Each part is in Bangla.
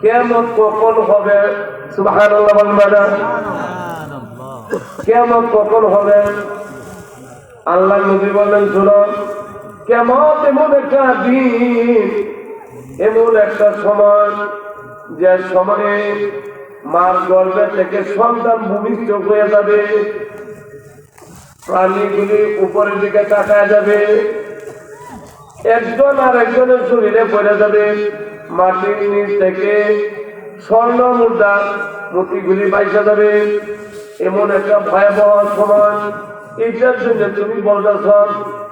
কেমন কখন হবে? কেমন কখন হবে? আল্লাহ নবী বললেন শুনো কেমন এমন একটা দিন, এমন একটা সময়, যে সময়ে মার গর্ভে থেকে সন্তান ভূমিষ্ঠ হয়ে যাবে, প্রাণীগুলি উপরের দিকে তাকায় যাবে, একজন আর একজনের শরীরে পড়ে যাবে মাটির নিচ থেকে স্বর্ণ মুদ্রা মতিগুলি বাইসা যাবে এমন একটা ভয়াবহ সময়। এইটার জন্য তুমি বলতেছ,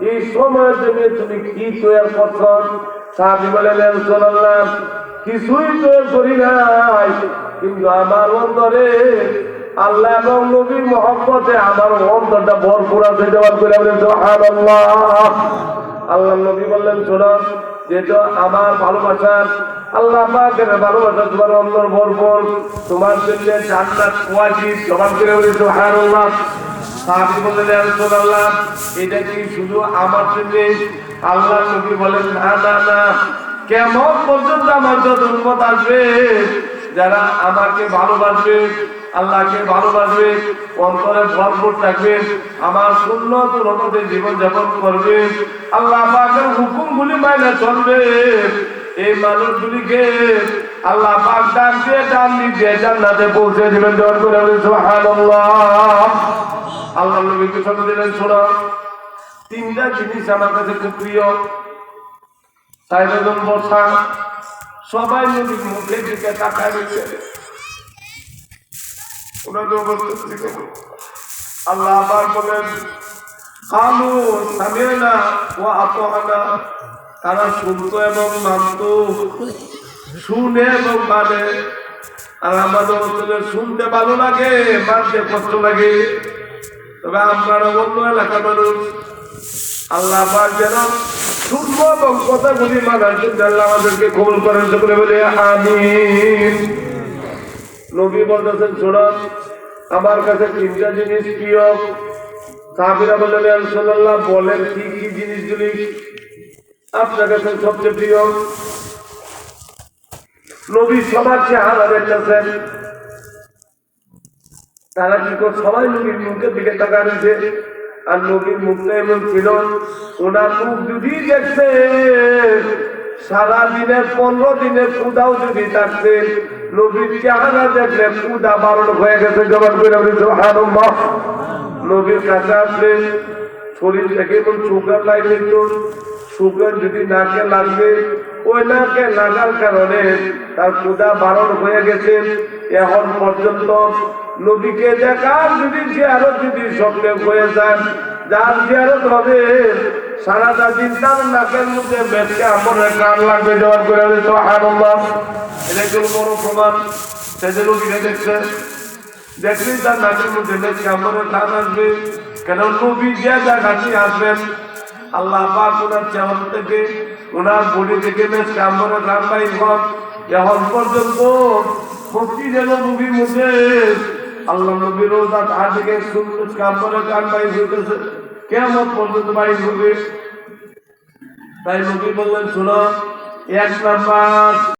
এই সময়ের জন্য তুমি কি তৈরি করছ? সাহাবি বলেন সোনাল্লাহ কিছুই তৈরি করি নাই। কিন্তু আমার অন্তরে আল্লাহ এবং নবীর মহব্বতে আমার অন্তরটা ভরপুর আছে। দেওয়ার করে বলেন, সুবহানাল্লাহ। আল্লাহ নবী বললেন, শোনো যেটা আমার ভালোবাসা আল্লাহ পাকের ভালোবাসা তোমার অন্তর ভরপুর। তোমার জন্য জান্নাত ওয়াজিব সবার করে বলে সুবহানাল্লাহ। সাহাবী বললেন, ইয়া রাসূলুল্লাহ, এটা কি শুধু আমার জন্য? আল্লাহ নবী বলেন, না না না। কেমন পর্যন্ত আমার যত উন্মত আসবে যারা আমাকে ভালোবাসবে, আল্লাহকে ভালোবাসবে, অন্তরে ভরপুর থাকবে, আমার সুন্নত রকমে জীবন যাপন করবে, আল্লাহ পাকের হুকুমগুলি মাইনে চলবে। এই মানুষগুলিকে আল্লাহ পাক ডাক দিয়ে ডান দিয়ে জান্নাতে পৌঁছে দিবেন করে বলি আল্লাহ দিলেন, শোনো, তিনটা জিনিস আমার কাছে খুব প্রিয়। সাইবাদম বসা সবাই নদীর মুখের দিকে তাকায় রয়েছে। আল্লাহ আবার বলেন, কালু সামিয়ানা ও আতহানা। তারা শুনতো এবং মানত, শুনে এবং মানে। আর আমাদের অঞ্চলে শুনতে ভালো লাগে, মানতে কষ্ট লাগে। তবে আপনারা অন্য এলাকার মানুষ, আল্লাহ যেন শুনব এবং কথাগুলি মানার জন্য আল্লাহ আমাদেরকে কবুল করেন সকলে বলে, আমিন। নবী বলতেছেন শোনান আমার কাছে তিনটা জিনিস প্রিয়। সাহাবিরা বললেন আলসাল্লাহ বলেন কি কি জিনিসগুলি আপনার কাছে সবচেয়ে প্রিয়? নবী সবার চেহারা দেখতেছেন। তারা কি সবাই নবীর মুখের দিকে রয়েছে। আর নবীর মুখটা এমন ছিল, ওনার মুখ যদি দেখছে সারা দিনের, পনেরো দিনের পূজাও যদি থাকছে নবীর চেহারা দেখলে পূজা বারণ হয়ে গেছে, জবান করে নবীর কাছে আসলে শরীর থেকে এমন সুগার লাগবে তো সুগার যদি নাকে লাগবে, ওই নাকে লাগার কারণে তার পূজা বারণ হয়ে গেছে। এখন পর্যন্ত নবীকে দেখার যদি জিয়ারত যদি স্বপ্নে হয়ে যান যার জিয়ারত হবে, সারাটা দিন তার নাকের মধ্যে বেশকে আমরের কান লাগবে জবান করে হবে তো আনন্দ এটা একটু বড় প্রমাণ? সেদিন রোগীরা দেখছে, দেখলেই তার নাকের মধ্যে বেশকে আমরের কান আসবে। কেন নবী যে জায়গাটি আসবেন? আল্লাহ পাক ওনার চেহারা থেকে, ওনার বডি থেকে বেশ কামড়ে গান বাই হন। এখন পর্যন্ত ভক্তি যেন নবীর মধ্যে আল্লাহ নবীর রোজা তার দিকে সুন্দর কান গান বাই হইতেছে কেমন পর্যন্ত বাই হবে তাই নবী বললেন, শোনো, এক নাম্বার